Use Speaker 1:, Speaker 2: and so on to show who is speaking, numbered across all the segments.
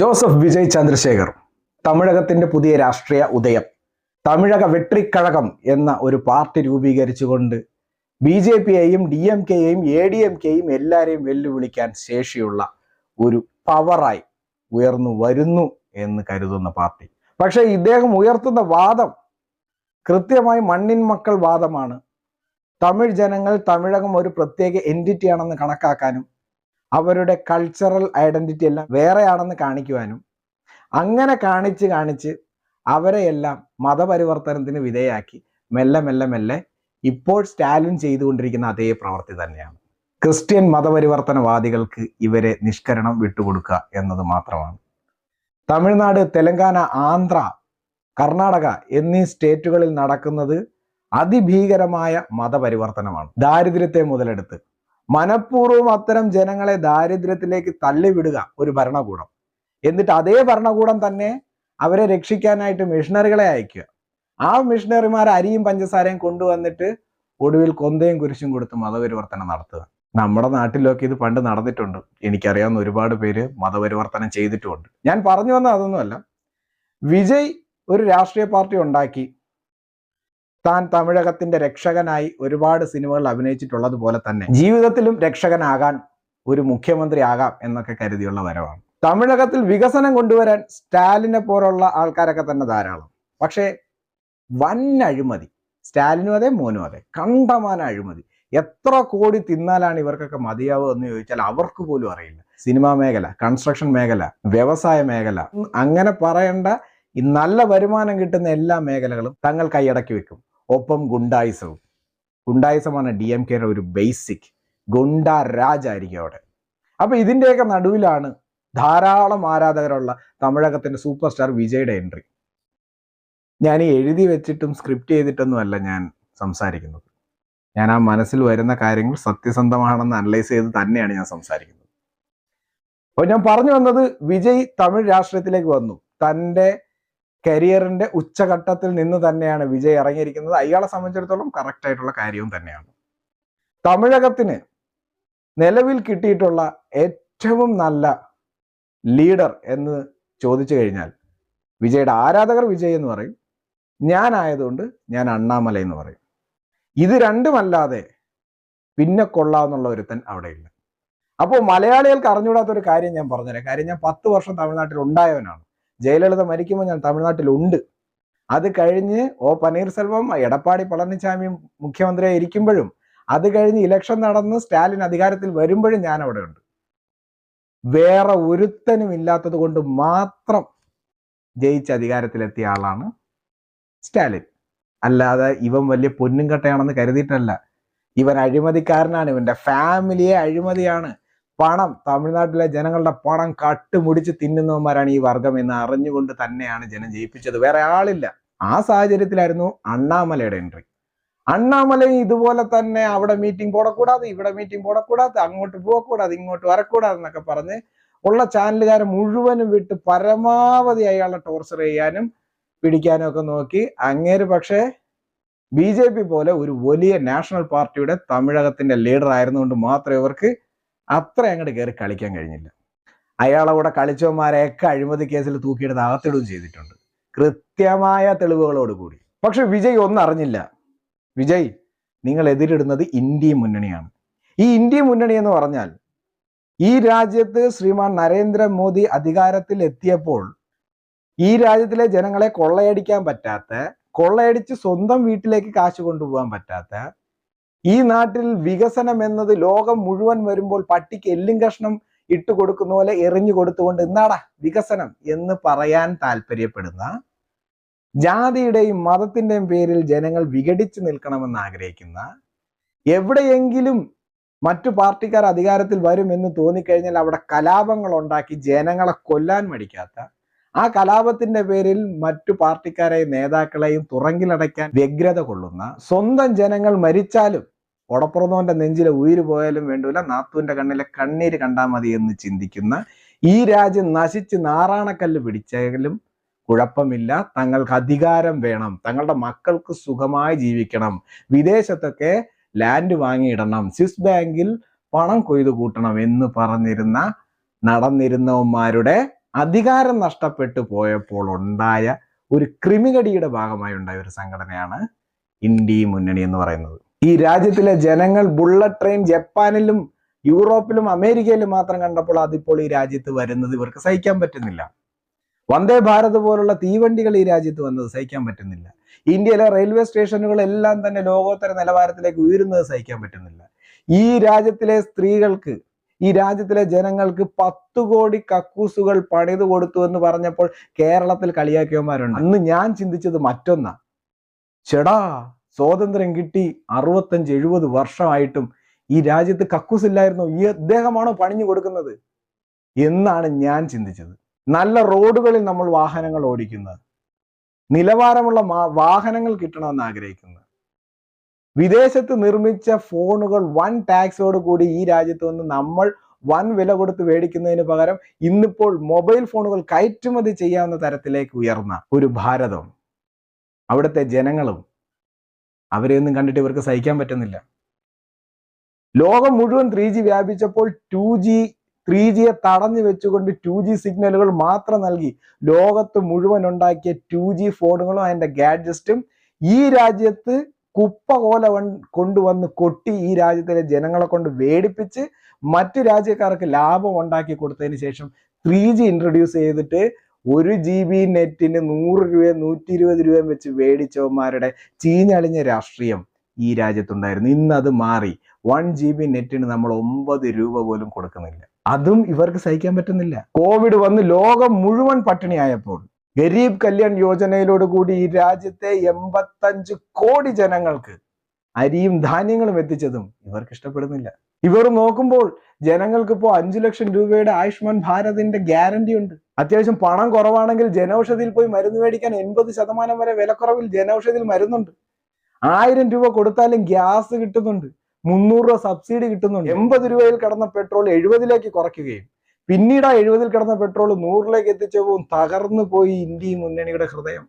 Speaker 1: Joseph Vijay Chandrasekhar തമിഴകത്തിന്റെ പുതിയ രാഷ്ട്രീയ ഉദയം തമിഴക വെട്രിക്കഴകം എന്ന ഒരു പാർട്ടി രൂപീകരിച്ചുകൊണ്ട് ബി ജെ പിയെയും ഡി എം കെയെയും എ ഡി എം കെയും എല്ലാവരെയും വെല്ലുവിളിക്കാൻ ശേഷിയുള്ള ഒരു പവറായി ഉയർന്നു വരുന്നു എന്ന് കരുതുന്ന പാർട്ടി. പക്ഷേ ഇദ്ദേഹം ഉയർത്തുന്ന വാദം കൃത്യമായി മണ്ണിൻ മക്കൾ വാദമാണ്. തമിഴ് ജനങ്ങൾ തമിഴകം ഒരു പ്രത്യേക എന്റിറ്റി ആണെന്ന് കണക്കാക്കാനും അവരുടെ കൾച്ചറൽ ഐഡന്റിറ്റി എല്ലാം വേറെയാണെന്ന് കാണിക്കുവാനും അങ്ങനെ കാണിച്ച് കാണിച്ച് അവരെയെല്ലാം മതപരിവർത്തനത്തിന് വിധേയാക്കി. മെല്ലെ മെല്ലെ മെല്ലെ ഇപ്പോൾ സ്റ്റാലിൻ ചെയ്തുകൊണ്ടിരിക്കുന്ന അതേ പ്രവൃത്തി തന്നെയാണ്. ക്രിസ്ത്യൻ മതപരിവർത്തനവാദികൾക്ക് ഇവരെ നിഷ്കരണം വിട്ടുകൊടുക്കുക എന്നത് മാത്രമാണ്. തമിഴ്നാട് തെലങ്കാന ആന്ധ്ര കർണാടക എന്നീ സ്റ്റേറ്റുകളിൽ നടക്കുന്നത് അതിഭീകരമായ മതപരിവർത്തനമാണ്. ദാരിദ്ര്യത്തെ മുതലെടുത്ത് മനഃപൂർവം അത്തരം ജനങ്ങളെ ദാരിദ്ര്യത്തിലേക്ക് തള്ളിവിടുക ഒരു ഭരണകൂടം. എന്നിട്ട് അതേ ഭരണകൂടം തന്നെ അവരെ രക്ഷിക്കാനായിട്ട് മിഷണറികളെ അയക്കുക ആ മിഷണറിമാർ അരിയും പഞ്ചസാരയും കൊണ്ടുവന്നിട്ട് ഒടുവിൽ കൊന്തയും കുരിശും കൊടുത്ത് മതപരിവർത്തനം നടത്തുക. നമ്മുടെ നാട്ടിലൊക്കെ ഇത് പണ്ട് നടന്നിട്ടുണ്ട്. എനിക്കറിയാവുന്ന ഒരുപാട് പേര് മതപരിവർത്തനം ചെയ്തിട്ടുമുണ്ട്. ഞാൻ പറഞ്ഞു വന്ന അതൊന്നുമല്ല. വിജയ് ഒരു രാഷ്ട്രീയ പാർട്ടി ഉണ്ടാക്കി. താൻ തമിഴകത്തിന്റെ രക്ഷകനായി ഒരുപാട് സിനിമകൾ അഭിനയിച്ചിട്ടുള്ളത് പോലെ തന്നെ ജീവിതത്തിലും രക്ഷകനാകാൻ ഒരു മുഖ്യമന്ത്രി ആകാം എന്നൊക്കെ കരുതിയുള്ള വരവാണ്. തമിഴകത്തിൽ വികസനം കൊണ്ടുവരാൻ സ്റ്റാലിനെ പോലുള്ള ആൾക്കാരൊക്കെ തന്നെ ധാരാളം. പക്ഷേ വൻ അഴിമതി സ്റ്റാലിനും അതെ മോനും അതെ കണ്ടമാന അഴിമതി. എത്ര കോടി തിന്നാലാണ് ഇവർക്കൊക്കെ മതിയാവുക എന്ന് ചോദിച്ചാൽ അവർക്ക് പോലും അറിയില്ല. സിനിമാ മേഖല കൺസ്ട്രക്ഷൻ മേഖല വ്യവസായ മേഖല അങ്ങനെ പറയേണ്ട ഈ നല്ല വരുമാനം കിട്ടുന്ന എല്ലാ മേഖലകളും തങ്ങൾ കൈയടക്കി വെക്കും. ഒപ്പം ഗുണ്ടായിസവും. ഗുണ്ടായിസമാണ് ഡി എം കെയുടെ ഒരു ബേസിക് ഗുണ്ട രാജ് ആയിരിക്കും അവിടെ. അപ്പൊ ഇതിന്റെയൊക്കെ നടുവിലാണ് ധാരാളം ആരാധകരുള്ള തമിഴകത്തിന്റെ സൂപ്പർ സ്റ്റാർ വിജയുടെ എൻട്രി ഞാൻ ഈ എഴുതി വെച്ചിട്ടും സ്ക്രിപ്റ്റ് ചെയ്തിട്ടൊന്നുമല്ല ഞാൻ സംസാരിക്കുന്നത്. ഞാൻ ആ മനസ്സിൽ വരുന്ന കാര്യങ്ങൾ സത്യസന്ധമാണെന്ന് അനലൈസ് ചെയ്ത് തന്നെയാണ് ഞാൻ സംസാരിക്കുന്നത്. അപ്പോൾ ഞാൻ പറഞ്ഞു വന്നത് വിജയ് തമിഴ് രാഷ്ട്രീയത്തിലേക്ക് വന്നു. തന്റെ കരിയറിന്റെ ഉച്ചഘട്ടത്തിൽ നിന്ന് തന്നെയാണ് വിജയ് ഇറങ്ങിയിരിക്കുന്നത്. അയാളെ സംബന്ധിച്ചിടത്തോളം കറക്റ്റ് ആയിട്ടുള്ള കാര്യവും തന്നെയാണ്. തമിഴകത്തിന് നിലവിൽ കിട്ടിയിട്ടുള്ള ഏറ്റവും നല്ല ലീഡർ എന്ന് ചോദിച്ചു കഴിഞ്ഞാൽ വിജയുടെ ആരാധകർ വിജയ് എന്ന് പറയും. ഞാനായതുകൊണ്ട് ഞാൻ അണ്ണാമല എന്ന് പറയും. ഇത് രണ്ടുമല്ലാതെ പിന്നെ കൊള്ളാവുന്നുള്ള ഒരുത്തൻ അവിടെ ഇല്ല അപ്പോൾ മലയാളികൾക്ക് അറിഞ്ഞുകൂടാത്ത ഒരു കാര്യം ഞാൻ പറഞ്ഞുതരാം. കാര്യം ഞാൻ പത്ത് വർഷം തമിഴ്നാട്ടിൽ ഉണ്ടായവനാണ്. ജയലളിത മരിക്കുമ്പോൾ ഞാൻ തമിഴ്നാട്ടിലുണ്ട്. അത് കഴിഞ്ഞ് ഒ പനീർസെൽവം എടപ്പാടി പളനിസ്വാമിയും മുഖ്യമന്ത്രിയായി ഇരിക്കുമ്പോഴും അത് കഴിഞ്ഞ് ഇലക്ഷൻ നടന്ന് സ്റ്റാലിൻ അധികാരത്തിൽ വരുമ്പോഴും ഞാൻ അവിടെ ഉണ്ട് വേറെ ഒരുത്തനും ഇല്ലാത്തത് കൊണ്ട് മാത്രം ജയിച്ച് അധികാരത്തിലെത്തിയ ആളാണ് സ്റ്റാലിൻ. അല്ലാതെ ഇവൻ വലിയ പൊന്നും കട്ടയാണെന്ന് കരുതിയിട്ടല്ല. ഇവൻ അഴിമതിക്കാരനാണ്. ഇവന്റെ ഫാമിലിയെ അഴിമതിയാണ്. പണം തമിഴ്നാട്ടിലെ ജനങ്ങളുടെ പണം കട്ടുമുടിച്ച് തിന്നുന്നവന്മാരാണ് ഈ വർഗം എന്ന് അറിഞ്ഞുകൊണ്ട് തന്നെയാണ് ജനം ജയിപ്പിച്ചത്. വേറെ ആളില്ല. ആ സാഹചര്യത്തിലായിരുന്നു അണ്ണാമലയുടെ എൻട്രി അണ്ണാമലയും ഇതുപോലെ തന്നെ അവിടെ മീറ്റിംഗ് പോടക്കൂടാതെ ഇവിടെ മീറ്റിംഗ് പോടക്കൂടാതെ അങ്ങോട്ട് പോകക്കൂടാതെ ഇങ്ങോട്ട് വരക്കൂടാതെ എന്നൊക്കെ പറഞ്ഞ് ഉള്ള ചാനലുകാരെ മുഴുവനും വിട്ട് പരമാവധി അയാളെ ടോർച്ചർ ചെയ്യാനും പിടിക്കാനും ഒക്കെ നോക്കി. അങ്ങേര് പക്ഷേ ബി പോലെ ഒരു വലിയ നാഷണൽ പാർട്ടിയുടെ തമിഴകത്തിന്റെ ലീഡർ ആയിരുന്നുകൊണ്ട് മാത്രമേ ഇവർക്ക് അത്ര അങ്ങോട്ട് കയറി കളിക്കാൻ കഴിഞ്ഞില്ല. അയാളെ കൂടെ കളിച്ചവന്മാരെയൊക്കെ അഴിമതി കേസിൽ തൂക്കിയെടുത്ത് അകത്തിടുകയും ചെയ്തിട്ടുണ്ട്. കൃത്യമായ തെളിവുകളോട് കൂടി. പക്ഷെ വിജയ് ഒന്നും അറിഞ്ഞില്ല. വിജയ് നിങ്ങൾ എതിരിടുന്നത് ഇന്ത്യ മുന്നണിയാണ്. ഈ ഇന്ത്യ മുന്നണി എന്ന് പറഞ്ഞാൽ ഈ രാജ്യത്ത് ശ്രീമാൻ നരേന്ദ്രമോദി അധികാരത്തിൽ എത്തിയപ്പോൾ ഈ രാജ്യത്തിലെ ജനങ്ങളെ കൊള്ളയടിക്കാൻ പറ്റാത്ത കൊള്ളയടിച്ച് സ്വന്തം വീട്ടിലേക്ക് കാശ് കൊണ്ടുപോകാൻ പറ്റാത്ത ഈ നാട്ടിൽ വികസനം എന്നത് ലോകം മുഴുവൻ വരുമ്പോൾ പട്ടിക്ക് എല്ലും കഷ്ണം ഇട്ട് കൊടുക്കുന്ന പോലെ എറിഞ്ഞു കൊടുത്തുകൊണ്ട് എന്നാടാ വികസനം എന്ന് പറയാൻ താല്പര്യപ്പെടുന്ന ജാതിയുടെയും മതത്തിന്റെയും പേരിൽ ജനങ്ങൾ വിഘടിച്ചു നിൽക്കണമെന്ന് ആഗ്രഹിക്കുന്ന എവിടെയെങ്കിലും മറ്റു പാർട്ടിക്കാർ അധികാരത്തിൽ വരുമെന്ന് തോന്നിക്കഴിഞ്ഞാൽ അവിടെ കലാപങ്ങൾ ഉണ്ടാക്കി ജനങ്ങളെ കൊല്ലാൻ മടിക്കാത്ത ആ കലാപത്തിന്റെ പേരിൽ മറ്റു പാർട്ടിക്കാരെയും നേതാക്കളെയും തുറങ്കിലടയ്ക്കാൻ വ്യഗ്രത കൊള്ളുന്ന സ്വന്തം ജനങ്ങൾ മരിച്ചാലും ഒടപ്പുറന്നവന്റെ നെഞ്ചിലെ ഉയിര് പോയാലും വേണ്ടൂല നാത്തുവിന്റെ കണ്ണിലെ കണ്ണീര് കണ്ടാൽ മതി എന്ന് ചിന്തിക്കുന്ന ഈ രാജ്യം നശിച്ച് നാറാണക്കല്ല് പിടിച്ചാലും കുഴപ്പമില്ല. തങ്ങൾക്ക് അധികാരം വേണം. തങ്ങളുടെ മക്കൾക്ക് സുഖമായി ജീവിക്കണം. വിദേശത്തൊക്കെ ലാൻഡ് വാങ്ങിയിടണം. സ്വിസ് ബാങ്കിൽ പണം കൊയ്തു കൂട്ടണം എന്ന് പറഞ്ഞിരുന്ന നടന്നിരുന്നവന്മാരുടെ അധികാരം നഷ്ടപ്പെട്ടു പോയപ്പോൾ ഉണ്ടായ ഒരു ക്രിമികടിയുടെ ഭാഗമായി ഉണ്ടായ ഒരു സംഘടനയാണ് ഇന്ത്യ മുന്നണി എന്ന് പറയുന്നത്. ഈ രാജ്യത്തിലെ ജനങ്ങൾ ബുള്ളറ്റ് ട്രെയിൻ ജപ്പാനിലും യൂറോപ്പിലും അമേരിക്കയിലും മാത്രം കണ്ടപ്പോൾ അതിപ്പോൾ ഈ രാജ്യത്ത് വരുന്നത് ഇവർക്ക് സഹിക്കാൻ പറ്റുന്നില്ല. വന്ദേ ഭാരത് പോലുള്ള തീവണ്ടികൾ ഈ രാജ്യത്ത് വന്നത് സഹിക്കാൻ പറ്റുന്നില്ല. ഇന്ത്യയിലെ റെയിൽവേ സ്റ്റേഷനുകൾ എല്ലാം തന്നെ ലോകോത്തര നിലവാരത്തിലേക്ക് ഉയരുന്നത് സഹിക്കാൻ പറ്റുന്നില്ല. ഈ രാജ്യത്തിലെ സ്ത്രീകൾക്ക് ഈ രാജ്യത്തിലെ ജനങ്ങൾക്ക് പത്ത് കോടി കക്കൂസുകൾ പണിതു കൊടുത്തു എന്ന് പറഞ്ഞപ്പോൾ കേരളത്തിൽ കളിയാക്കിയവന്മാരുണ്ട്. അന്ന് ഞാൻ ചിന്തിച്ചത് മറ്റൊന്നാ. ചെടാ സ്വാതന്ത്ര്യം കിട്ടി അറുപത്തഞ്ച് എഴുപത് വർഷമായിട്ടും ഈ രാജ്യത്ത് കക്കൂസ് ഇല്ലായിരുന്നു ഈ അദ്ദേഹമാണോ പണിഞ്ഞു കൊടുക്കുന്നത്? എന്നാണ് ഞാൻ ചിന്തിച്ചത്. നല്ല റോഡുകളിൽ നമ്മൾ വാഹനങ്ങൾ ഓടിക്കുന്നത്. നിലവാരമുള്ള വാഹനങ്ങൾ കിട്ടണമെന്ന് ആഗ്രഹിക്കുന്നത് വിദേശത്ത് നിർമ്മിച്ച ഫോണുകൾ വൺ ടാക്സോട് കൂടി ഈ രാജ്യത്ത് വന്ന് നമ്മൾ വൻ വില കൊടുത്ത് മേടിക്കുന്നതിന് പകരം ഇന്നിപ്പോൾ മൊബൈൽ ഫോണുകൾ കയറ്റുമതി ചെയ്യാവുന്ന തരത്തിലേക്ക് ഉയർന്ന ഒരു ഭാരതം. അവിടുത്തെ ജനങ്ങളും അവരെയൊന്നും കണ്ടിട്ട് ഇവർക്ക് സഹിക്കാൻ പറ്റുന്നില്ല. ലോകം മുഴുവൻ ത്രീ ജി വ്യാപിച്ചപ്പോൾ ടു ജി ത്രീ ജിയെ തടഞ്ഞു വെച്ചുകൊണ്ട് ടു ജി സിഗ്നലുകൾ മാത്രം നൽകി ലോകത്ത് മുഴുവൻ ഉണ്ടാക്കിയ ടു ജി ഫോണുകളും അതിന്റെ ഗാഡ്ജറ്റും ഈ രാജ്യത്ത് കുപ്പകോല വൺ- കൊണ്ടുവന്ന് കൊട്ടി ഈ രാജ്യത്തിലെ ജനങ്ങളെ കൊണ്ട് വേടിപ്പിച്ച് മറ്റു രാജ്യക്കാർക്ക് ലാഭം ഉണ്ടാക്കി കൊടുത്തതിന് ശേഷം ത്രീ ജി ഇൻട്രൊഡ്യൂസ് ചെയ്തിട്ട് ഒരു ജി ബി നെറ്റിന് നൂറ് രൂപ നൂറ്റി ഇരുപത് രൂപയും വെച്ച് വേടിച്ചവന്മാരുടെ ചീഞ്ഞളിഞ്ഞ രാഷ്ട്രീയം ഈ രാജ്യത്തുണ്ടായിരുന്നു. ഇന്ന് അത് മാറി. വൺ ജി ബി നെറ്റിന് നമ്മൾ ഒമ്പത് രൂപ പോലും കൊടുക്കുന്നില്ല. അതും ഇവർക്ക് സഹിക്കാൻ പറ്റുന്നില്ല. കോവിഡ് വന്ന് ലോകം മുഴുവൻ പട്ടിണിയായപ്പോൾ ഗരീബ് കല്യാൺ യോജനയിലോട് കൂടി ഈ രാജ്യത്തെ എൺപത്തഞ്ച് കോടി ജനങ്ങൾക്ക് അരിയും ധാന്യങ്ങളും എത്തിച്ചതും ഇവർക്ക് ഇഷ്ടപ്പെടുന്നില്ല. ഇവർ നോക്കുമ്പോൾ ജനങ്ങൾക്ക് ഇപ്പോൾ അഞ്ചു ലക്ഷം രൂപയുടെ ആയുഷ്മാൻ ഭാരതിന്റെ ഗ്യാരണ്ടി ഉണ്ട്. അത്യാവശ്യം പണം കുറവാണെങ്കിൽ ജനൌഷധിയിൽ പോയി മരുന്ന് മേടിക്കാൻ എൺപത് ശതമാനം വരെ വിലക്കുറവിൽ ജനൌഷധിയിൽ മരുന്നുണ്ട്. ആയിരം രൂപ കൊടുത്താലും ഗ്യാസ് കിട്ടുന്നുണ്ട്. മുന്നൂറ് രൂപ സബ്സിഡി കിട്ടുന്നുണ്ട്. എൺപത് രൂപയിൽ കടന്ന പെട്രോൾ എഴുപതിലേക്ക് കുറയ്ക്കുകയും പിന്നീട് ആ എഴുപതിൽ കിടന്ന പെട്രോൾ നൂറിലേക്ക് എത്തിച്ചപ്പോൾ തകർന്നു പോയി ഇന്ത്യയും മുന്നണിയുടെ ഹൃദയം.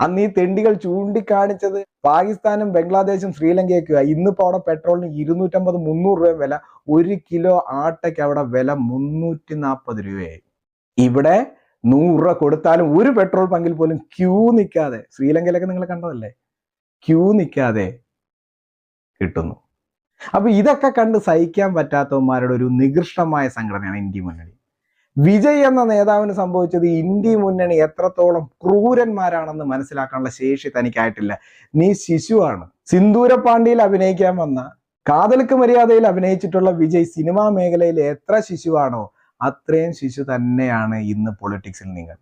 Speaker 1: അന്ന് ഈ തെണ്ടികൾ ചൂണ്ടിക്കാണിച്ചത് പാകിസ്ഥാനും ബംഗ്ലാദേശും ശ്രീലങ്കയൊക്കെ ഇന്നിപ്പോ അവിടെ പെട്രോളിന് ഇരുന്നൂറ്റമ്പത് മുന്നൂറ് രൂപ വില. ഒരു കിലോ ആട്ടയ്ക്ക് അവിടെ വില മുന്നൂറ്റി നാൽപ്പത് രൂപയായി. ഇവിടെ നൂറ് രൂപ കൊടുത്താലും ഒരു പെട്രോൾ പങ്കിൽ പോലും ക്യൂ നിൽക്കാതെ ശ്രീലങ്കയിലൊക്കെ നിങ്ങൾ കണ്ടതല്ലേ? ക്യൂ നിൽക്കാതെ കിട്ടുന്നു. അപ്പൊ ഇതൊക്കെ കണ്ട് സഹിക്കാൻ പറ്റാത്തവന്മാരുടെ ഒരു നികൃഷ്ടമായ സംഘടനയാണ് ഇന്ത്യ മുന്നണി. വിജയ് എന്ന നേതാവിന് സംഭവിച്ചത് ഇന്ത്യ മുന്നണി എത്രത്തോളം ക്രൂരന്മാരാണെന്ന് മനസ്സിലാക്കാനുള്ള ശേഷി തനിക്കായിട്ടില്ല. നീ ശിശുവാണ്. സിന്ദൂരപ്പാണ്ടിയിൽ അഭിനയിക്കാൻ വന്ന കാതലിക്ക് മര്യാദയിൽ അഭിനയിച്ചിട്ടുള്ള വിജയ് സിനിമാ മേഖലയിൽ എത്ര ശിശുവാണോ അത്രയും ശിശു തന്നെയാണ് ഇന്ന് പൊളിറ്റിക്സിൽ നിങ്ങൾ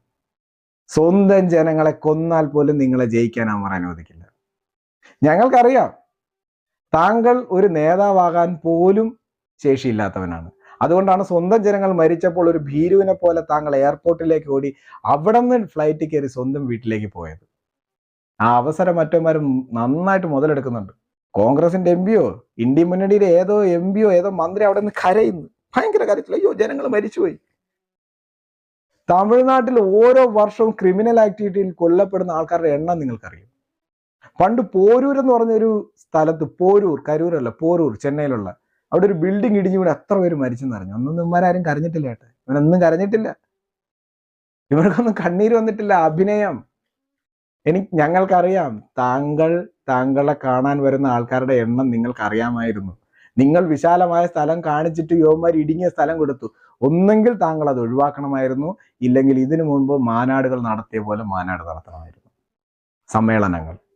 Speaker 1: സ്വന്തം ജനങ്ങളെ കൊന്നാൽ പോലും നിങ്ങളെ ജയിക്കാൻ അവർ അനുവദിക്കില്ല. ഞങ്ങൾക്കറിയാം താങ്കൾ ഒരു നേതാവാകാൻ പോലും ശേഷിയില്ലാത്തവനാണ്. അതുകൊണ്ടാണ് സ്വന്തം ജനങ്ങൾ മരിച്ചപ്പോൾ ഒരു ഭീരുവിനെ പോലെ താങ്കൾ എയർപോർട്ടിലേക്ക് ഓടി അവിടെ നിന്ന് ഫ്ലൈറ്റ് കയറി സ്വന്തം വീട്ടിലേക്ക് പോയത്. ആ അവസരം മറ്റന്മാരും നന്നായിട്ട് മുതലെടുക്കുന്നുണ്ട്. കോൺഗ്രസിന്റെ എം പിയോ ഇന്ത്യ മുന്നണിയുടെ ഏതോ എം പിയോ ഏതോ മന്ത്രി അവിടെ നിന്ന് കരയുന്നു. ഭയങ്കര കാര്യത്തിൽ അയ്യോ ജനങ്ങൾ മരിച്ചുപോയി. തമിഴ്നാട്ടിൽ ഓരോ വർഷവും ക്രിമിനൽ ആക്ടിവിറ്റിയിൽ കൊല്ലപ്പെടുന്ന ആൾക്കാരുടെ എണ്ണം നിങ്ങൾക്കറിയും. പണ്ട് പോരൂർ എന്ന് പറഞ്ഞൊരു സ്ഥലത്ത് പോരൂർ കരൂർ അല്ല പോരൂർ ചെന്നൈയിലുള്ള അവിടെ ഒരു ബിൽഡിംഗ് ഇടിഞ്ഞു വീണ് എത്ര പേര് മരിച്ചെന്ന് അറിഞ്ഞു അന്നൊന്നും ഇവന്മാരും കരഞ്ഞിട്ടില്ല ഏട്ടെ ഇവനൊന്നും കരഞ്ഞിട്ടില്ല. ഇവർക്കൊന്നും കണ്ണീര് വന്നിട്ടില്ല. അഭിനയം. എനിക്ക് ഞങ്ങൾക്കറിയാം. താങ്കൾ താങ്കളെ കാണാൻ വരുന്ന ആൾക്കാരുടെ എണ്ണം നിങ്ങൾക്ക് അറിയാമായിരുന്നു നിങ്ങൾ വിശാലമായ സ്ഥലം കാണിച്ചിട്ട് യുവന്മാർ ഇടുങ്ങിയ സ്ഥലം കൊടുത്തു. ഒന്നെങ്കിൽ താങ്കൾ അത് ഒഴിവാക്കണമായിരുന്നു. ഇല്ലെങ്കിൽ ഇതിനു മുൻപ് മാനാടുകൾ നടത്തിയ പോലെ മാനാട് നടത്തണമായിരുന്നു. സമ്മേളനങ്ങൾ.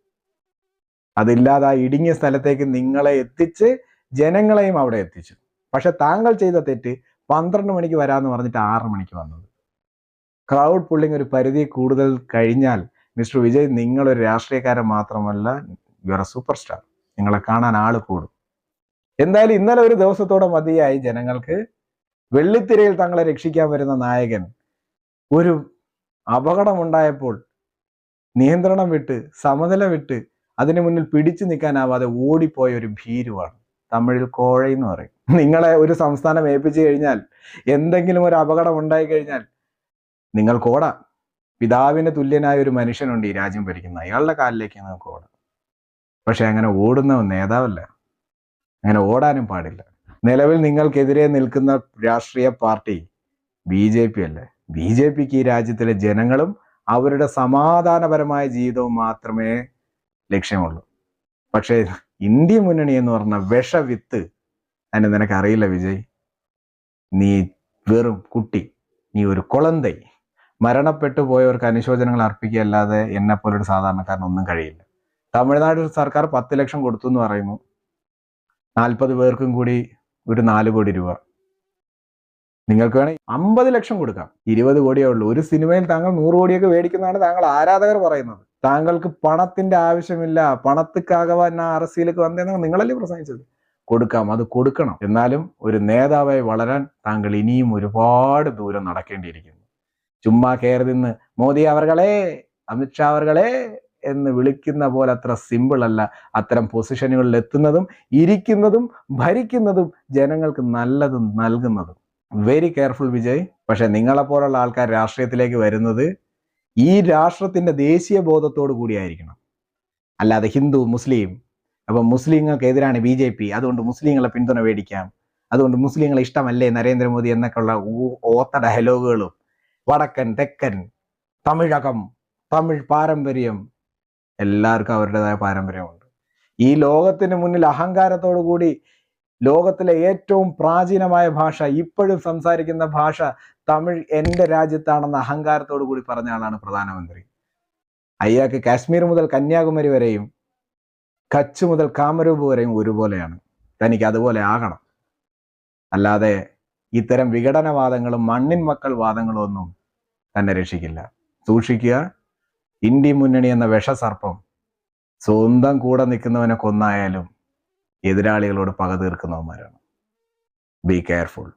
Speaker 1: അതില്ലാതെ ആ ഇടുങ്ങിയ സ്ഥലത്തേക്ക് നിങ്ങളെ എത്തിച്ച് ജനങ്ങളെയും അവിടെ എത്തിച്ചു. പക്ഷെ താങ്കൾ ചെയ്ത തെറ്റ് പന്ത്രണ്ട് മണിക്ക് വരാമെന്ന് പറഞ്ഞിട്ട് ആറ് മണിക്ക് വന്നത്. ക്രൗഡ് പുള്ളിങ് ഒരു പരിധി കൂടുതൽ കഴിഞ്ഞാൽ മിസ്റ്റർ വിജയ് നിങ്ങളൊരു രാഷ്ട്രീയക്കാരൻ മാത്രമല്ല യു ആർ സൂപ്പർ സ്റ്റാർ നിങ്ങളെ കാണാൻ ആൾ കൂടും. എന്തായാലും ഇന്നലെ ഒരു ദിവസത്തോടെ മതിയായി ജനങ്ങൾക്ക്. വെള്ളിത്തിരയിൽ തങ്ങളെ രക്ഷിക്കാൻ വരുന്ന നായകൻ ഒരു അപകടമുണ്ടായപ്പോൾ നിയന്ത്രണം വിട്ട് സമനില വിട്ട് അതിന് മുന്നിൽ പിടിച്ചു നിൽക്കാനാവാതെ ഓടിപ്പോയ ഒരു ഭീരുവാണ്. തമിഴിൽ കോഴ എന്ന് പറയും. നിങ്ങളെ ഒരു സംസ്ഥാനം ഏൽപ്പിച്ചു കഴിഞ്ഞാൽ എന്തെങ്കിലും ഒരു അപകടം ഉണ്ടായി കഴിഞ്ഞാൽ നിങ്ങൾ കോട. പിതാവിന് തുല്യനായ ഒരു മനുഷ്യനുണ്ട് ഈ രാജ്യം ഭരിക്കുന്ന. അയാളുടെ കാലിലേക്ക് നിങ്ങൾക്ക് ഓടാം പക്ഷെ അങ്ങനെ ഓടുന്ന നേതാവല്ല. അങ്ങനെ ഓടാനും പാടില്ല. നിലവിൽ നിങ്ങൾക്കെതിരെ നിൽക്കുന്ന രാഷ്ട്രീയ പാർട്ടി ബി ജെ പി അല്ലേ? ബി ജെ പിക്ക് ഈ രാജ്യത്തിലെ ജനങ്ങളും അവരുടെ സമാധാനപരമായ ജീവിതവും മാത്രമേ ലക്ഷ്യമുള്ളൂ. പക്ഷേ ഇന്ത്യ മുന്നണി എന്ന് പറഞ്ഞ വിഷവിത്ത് അതിന് നിനക്കറിയില്ല വിജയ്. നീ വെറും കുട്ടി. നീ ഒരു കുളന്തൈ. മരണപ്പെട്ടു പോയവർക്ക് അനുശോചനങ്ങൾ അർപ്പിക്കുക അല്ലാതെ എന്നെ പോലൊരു സാധാരണക്കാരനൊന്നും കഴിയില്ല. തമിഴ്നാട് സർക്കാർ പത്ത് ലക്ഷം കൊടുത്തു എന്ന് പറയുന്നു. നാൽപ്പത് പേർക്കും കൂടി ഒരു നാല് കോടി രൂപ. നിങ്ങൾക്ക് വേണമെങ്കിൽ അമ്പത് ലക്ഷം കൊടുക്കാം. ഇരുപത് കോടിയേ ഉള്ളൂ. ഒരു സിനിമയിൽ താങ്കൾ നൂറ് കോടിയൊക്കെ മേടിക്കുന്നതാണ് താങ്കൾ ആരാധകർ പറയുന്നത്. താങ്കൾക്ക് പണത്തിന്റെ ആവശ്യമില്ല പണത്തിക്കാകവാൻ ആ സിയിലേക്ക് വന്നതെന്നാണ് നിങ്ങളല്ലേ പ്രസംഗിച്ചത്? കൊടുക്കാം അത് കൊടുക്കണം. എന്നാലും ഒരു നേതാവായി വളരാൻ താങ്കൾ ഇനിയും ഒരുപാട് ദൂരം നടക്കേണ്ടിയിരിക്കുന്നു. ചുമ്മാ കയറി നിന്ന് മോദി അവർകളെ അമിത്ഷാ അവർകളെ എന്ന് വിളിക്കുന്ന പോലെ അത്ര സിമ്പിൾ അല്ല. അത്തരം പൊസിഷനുകളിൽ എത്തുന്നതും ഇരിക്കുന്നതും ഭരിക്കുന്നതും ജനങ്ങൾക്ക് നല്ലതും നൽകുന്നതും. Very careful Vijay. പക്ഷെ നിങ്ങളെപ്പോലുള്ള ആൾക്കാർ രാഷ്ട്രീയത്തിലേക്ക് വരുന്നത് ഈ രാഷ്ട്രത്തിന്റെ ദേശീയ ബോധത്തോടു കൂടിയായിരിക്കണം അല്ലാതെ ഹിന്ദു മുസ്ലിം അപ്പം മുസ്ലിങ്ങൾക്ക് എതിരാണ് ബി ജെ പി. അതുകൊണ്ട് മുസ്ലിങ്ങളെ പിന്തുണ മേടിക്കാം. അതുകൊണ്ട് മുസ്ലിങ്ങളെ ഇഷ്ടമല്ലേ നരേന്ദ്രമോദി എന്നൊക്കെയുള്ള ഓത്ത ഡയലോഗുകളും. വടക്കൻ തെക്കൻ തമിഴകം തമിഴ് പാരമ്പര്യം എല്ലാവർക്കും അവരുടേതായ പാരമ്പര്യമുണ്ട്. ഈ ലോകത്തിന് മുന്നിൽ അഹങ്കാരത്തോടു കൂടി ലോകത്തിലെ ഏറ്റവും പ്രാചീനമായ ഭാഷ ഇപ്പോഴും സംസാരിക്കുന്ന ഭാഷ തമിഴ് എന്റെ രാജ്യത്താണെന്ന അഹങ്കാരത്തോടു കൂടി പറഞ്ഞ ആളാണ് പ്രധാനമന്ത്രി. അയാൾക്ക് കാശ്മീർ മുതൽ കന്യാകുമാരി വരെയും കച്ച് മുതൽ കാമരൂപ് വരെയും ഒരുപോലെയാണ്. തനിക്ക് അതുപോലെ ആകണം. അല്ലാതെ ഇത്തരം വിഘടനവാദങ്ങളും മണ്ണിൻ മക്കൾ വാദങ്ങളും ഒന്നും തന്നെ രക്ഷിക്കില്ല. സൂക്ഷിക്കുക ഇന്ത്യ മുന്നണി എന്ന വിഷസർപ്പം സ്വന്തം കൂടെ നിൽക്കുന്നവനെ കൊന്നായാലും എതിരാളികളോട് പക തീർക്കുന്നവന്മാരാണ്. Be careful